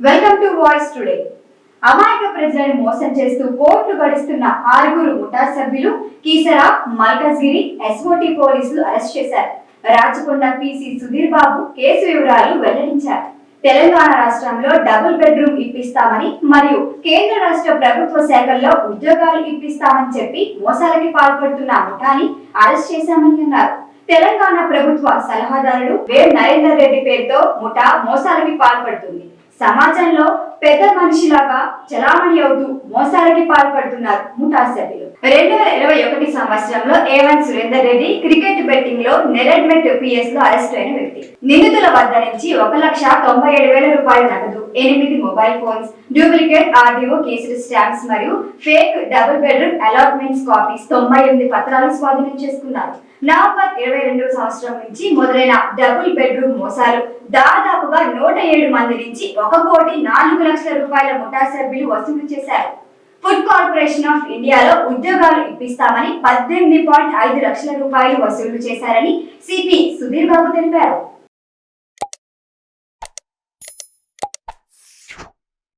Welcome to voice today అమాయక ప్రజలను మోసం చేస్తూ కోర్టు గడిస్తున్న ఆరుగురు ముఠా సభ్యులు కీసరా మల్కజ్గిరి ఎస్ఓటి పోలీసులు అరెస్ట్ చేశారు. రాచకొండ పీసీ సుధీర్ బాబు కేసు వివరాలు వెల్లడించారు. తెలంగాణ రాష్ట్రంలో డబుల్ బెడ్రూమ్ ఇప్పిస్తామని మరియు కేంద్ర రాష్ట్ర ప్రభుత్వ శాఖల్లో ఉద్యోగాలు ఇప్పిస్తామని చెప్పి మోసాలకి పాల్పడుతున్న ముఠాని అరెస్ట్ చేశామని అన్నారు. తెలంగాణ ప్రభుత్వ సలహాదారుడు వేవ్ నరేందర్ రెడ్డి పేరుతో ముఠా మోసాలకి పాల్పడుతుంది. సమాజంలో పెద్ద మనిషిలాగా చలామణి అవుతూ మోసాలకి పాల్పడుతున్నారు ముఠా సభ్యులు. రెండు వేల ఇరవై సంవత్సరంలో A one Surender Reddy cricket బెట్టింగ్లో Neredmet పిఎస్లో అరెస్ట్ అయిన వ్యక్తి. నిందితుల వద్ద నుంచి ఒక లక్ష తొంభై ఏడు వేల రూపాయల నగదు ఎనిమిది మొబైల్ ఫోన్స్ డూప్లికేట్ ఆర్డీఓ కేసులు స్టాంప్స్ మరియు fake double bedroom allotments copies తొంభై ఎనిమిది పత్రాలు స్వాధీనం చేసుకున్నారు. నవంబర్ ఇరవై రెండు సంవత్సరం నుంచి మొదలైన డబుల్ బెడ్రూమ్ మోసాలు దాదాపుగా నూట ఏడు మంది నుంచి ఒక కోటి నాలుగు లక్షల రూపాయల ముఠా సభ్యులు వసూలు చేశారు. ఫుడ్ కార్పొరేషన్ ఆఫ్ ఇండియాలో ఉద్యోగాలు ఇప్పిస్తామని పద్దెనిమిది పాయింట్ ఐదు లక్షల రూపాయలు వసూలు చేశారని సిపి సుధీర్ బాబు తెలిపారు.